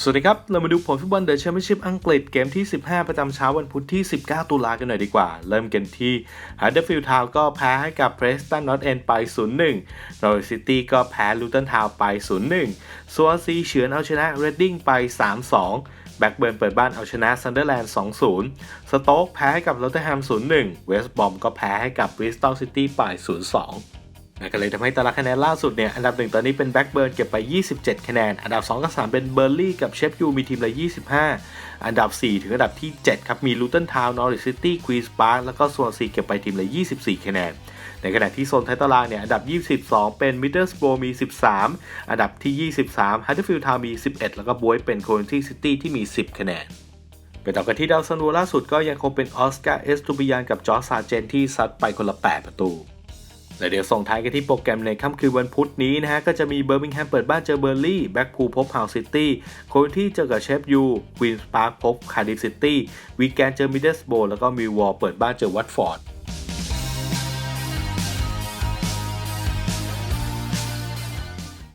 สวัสดีครับ เรามาดูผลฟุตบอลเดอะแชมเปี้ยนชิพอังกฤษเกมที่ 15 ประจำเช้าวันพุธที่ 19 ตุลากันหน่อยดีกว่า เริ่มกันที่ฮัดเดอร์ฟิลด์ทาวก็แพ้ให้กับเพรสตันนอตเอนไป 0-1นอริซิตี้ก็แพ้ลูตันทาวไป 0-1ซัวซีเฉือนเอาชนะเรดดิ้งไป 3-2 แบ็กเบิร์นเปิดบ้านเอาชนะซันเดอร์แลนด์ 2-0 สโต๊กแพ้ให้กับลอตเทอร์แฮม 0-1 เวสต์บอมก็แพ้ให้กับบริสตอลซิตี้ไป 0-2 นั่นก็เลยทำให้ตารางคะแนนล่าสุดเนี่ยอันดับหนึ่งตอนนี้เป็นแบ็กเบิร์นเก็บไป 27 คะแนน อันดับ 2 กับ 3 เป็นเบอร์ลี่กับเชฟยูมีทีมละ 25 อันดับ 4 ถึงอันดับที่ 7 ครับ มีลูตันทาวน์นอริซิตี้ควีนส์ปาร์คแล้วก็สวนซีเก็บไปทีมละ 24 คะแนน ในขณะที่โซนท้ายตารางเนี่ยอันดับ 22 เป็นมิดเดิลสโบมี 13 อันดับที่ 23ฮัตเตอร์ฟิลด์ทาวน์มี 11 แล้วก็บวยเป็นโคเนทีซิตี้ที่มี 10 คะแนนไปต่อกันที่ดาวซันโวล่าสุดก็ยังคงเป็นออสการ์เอสตูบิยานกับจอร์ซาเจนที่ซัดไปคนละ 8 ประตู และเดี๋ยวส่งท้ายกันที่โปรแกรมในค่ำคืนวันพุธนี้นะฮะ ก็จะมีเบอร์มิงแฮมเปิดบ้านเจอเบอร์ลี่แบ็กพูลพบฮาวซิตี้โคที่เจอกับเชฟยูควีนส์พาร์คพบคาร์ดิฟซิตี้วีแกนเจอมิดเดิลสโบแล้วก็มิววอลเปิดบ้านเจอวัตฟอร์ด